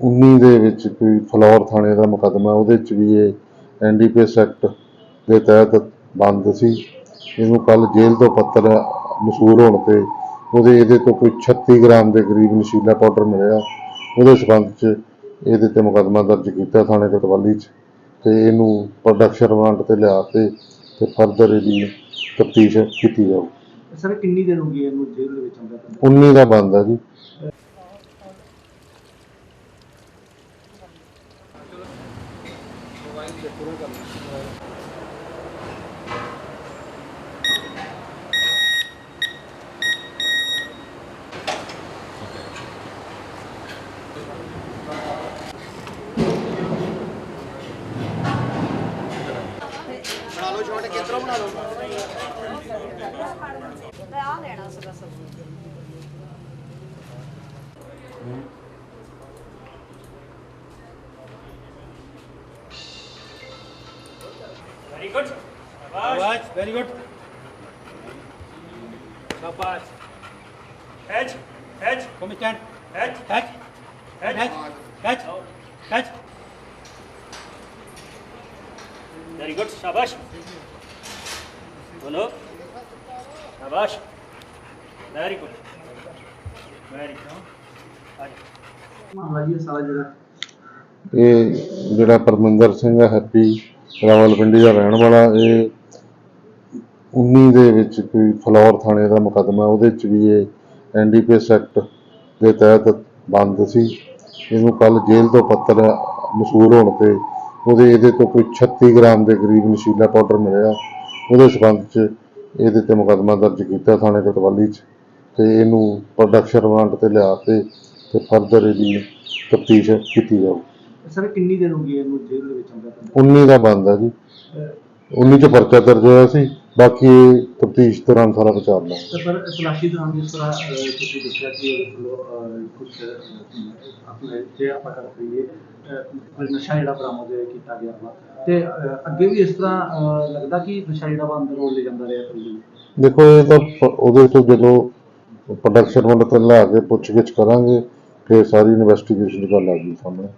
19 ਦੇ ਵਿੱਚ ਕੋਈ ਫਲੌਰ ਥਾਣੇ ਦਾ ਮੁਕੱਦਮਾ ਉਹਦੇ ਚ ਵੀ ਇਹ ਐਨਡੀਪੀਐਸ ਐਕਟ ਦੇ ਤਹਿਤ ਬੰਦ ਸੀ। ਇਹਨੂੰ ਕੱਲ ਜੇਲ੍ਹ ਤੋਂ ਪੱਤਰ ਮਸੂਲ ਹੋਣ ਤੇ ਉਹਦੇ ਇਹਦੇ ਤੋਂ ਕੋਈ 36 ਗ੍ਰਾਮ ਦੇ ਕਰੀਬ ਨਸ਼ੀਲਾ ਪਾਊਡਰ ਮਿਲਿਆ। ਉਹਦੇ ਸਬੰਧ ਚ ਇਹਦੇ ਤੇ ਮੁਕੱਦਮਾ ਦਰਜ ਕੀਤਾ ਥਾਣੇ ਕੋਤਵਾਲੀ ਚ ਤੇ ਇਹਨੂੰ ਪ੍ਰੋਡਕਸ਼ਨ ਰਿਮਾਂਡ ਤੇ ਲਿਆ ਕੇ ਤੇ ਫਰਦਰ ਇਹਦੀ ਤਫਤੀਸ਼ ਕੀਤੀ ਜਾਊ। ਸਰ ਕਿੰਨੀ ਦੇਰ ਹੋ ਗਈ ਇਹਨੂੰ ਜੇਲ੍ਹ ਦੇ ਵਿੱਚ ਅੰਦਰ 19 ਦਾ ਬੰਦ ਹੈ ਜੀ। They're all there now, so that's good. Shabash. Very good. Shabash. Catch. Catch. Come stand. Catch. Catch. Catch. Catch. Catch. Very good. Shabash. Follow. Shabash. Very good. Very good. Aja. ਮਾਮਲਾ ਜੀ ਇਹ ਸਾਰਾ ਜਿਹੜਾ ਇਹ ਜਿਹੜਾ ਪਰਮਿੰਦਰ ਸਿੰਘ ਹੈ ਹੈਪੀ ਰਾਵਲਪਿੰਡੀ ਦਾ ਰਹਿਣ ਵਾਲਾ, ਇਹ 19 ਦੇ ਵਿੱਚ ਕੋਈ ਫਲੌਰ ਥਾਣੇ ਦਾ ਮੁਕੱਦਮਾ, ਉਹਦੇ ਚ ਵੀ ਇਹ ਐਨਡੀਪੀਐਸ ਐਕਟ ਦੇ ਤਹਿਤ ਬੰਦ ਸੀ। ਇਹਨੂੰ ਕੱਲ ਜੇਲ੍ਹ ਤੋਂ ਪੱਤਰ ਮਸੂਲ ਹੋਣ ਤੇ ਉਹਦੇ, ਇਹਦੇ ਤੋਂ ਕੋਈ 36 ਗ੍ਰਾਮ ਦੇ ਕਰੀਬ ਨਸ਼ੀਲਾ ਪਾਊਡਰ ਮਿਲਿਆ। ਉਹਦੇ ਸਬੰਧ ਚ ਇਹਦੇ ਤੇ ਮੁਕੱਦਮਾ ਦਰਜ ਕੀਤਾ ਥਾਣੇ ਕੋਤਵਾਲੀ ਚ ਤੇ ਇਹਨੂੰ ਪ੍ਰੋਡਕਸ਼ਨ ਰਿਮਾਂਡ ਤੇ ਲਿਆ ਕੇ ਤੇ ਫਰਦਰ ਇਹਦੀ ਤਫਤੀਸ਼ ਕੀਤੀ ਜਾਊ। ਸਰ ਕਿੰਨੀ ਦੇਰ ਹੋ ਗਈ ਇਹਨੂੰ ਜੇਲ੍ਹ ਦੇ ਵਿੱਚ ਅੰਦਰ 19 ਦਾ ਬੰਦ ਜੀ। 19 ਚ ਪਰਚਾ ਦਰਜ ਹੋਇਆ ਸੀ ਬਾਕੀ ਤਫਤੀਸ਼ ਦੌਰਾਨ ਸਾਰਾ ਵਿਚਾਰਨਾ ਤੇ ਪਰ ਤਲਾਸ਼ੀ ਦੌਰਾਨ ਜਿਸ ਤਰ੍ਹਾਂ ਅਹ, ਤੁਸੀਂ ਦੱਸਿਆ ਕਿ ਉਹਦੇ ਕੋਲੋਂ ਕੁਝ ਆਪਣੇ ਜੇ ਆਪਾਂ ਕਰ ਕਰੀਏ ਕੁਝ ਨਸ਼ਾ ਜਿਹੜਾ ਬਰਾਮਦ ਕੀਤਾ ਗਿਆ ਵਾ। ਤੇ ਅਹ, ਅੱਗੇ ਵੀ ਇਸ ਤਰ੍ਹਾਂ ਲੱਗਦਾ ਕਿ ਨਸ਼ਾ ਜਿਹੜਾ ਵਾ ਅੰਦਰ ਰੋਲ ਲੈ ਜਾਂਦਾ ਰਿਹਾ ਕੋਈ? ਦੇਖੋ ਇਹ ਤਾਂ ਉਹਦੇ ਤੋਂ ਜਦੋਂ ਪ੍ਰੋਡਕਸ਼ਨ ਵੱਲ ਤੇ ਲਾ ਕੇ ਪੁੱਛਗਿੱਛ ਕਰਾਂਗੇ ਫਿਰ ਸਾਰੀ ਇਨਵੈਸਟੀਗੇਸ਼ਨ ਦੀ ਗੱਲ ਆ ਗਈ ਸਾਹਮਣੇ।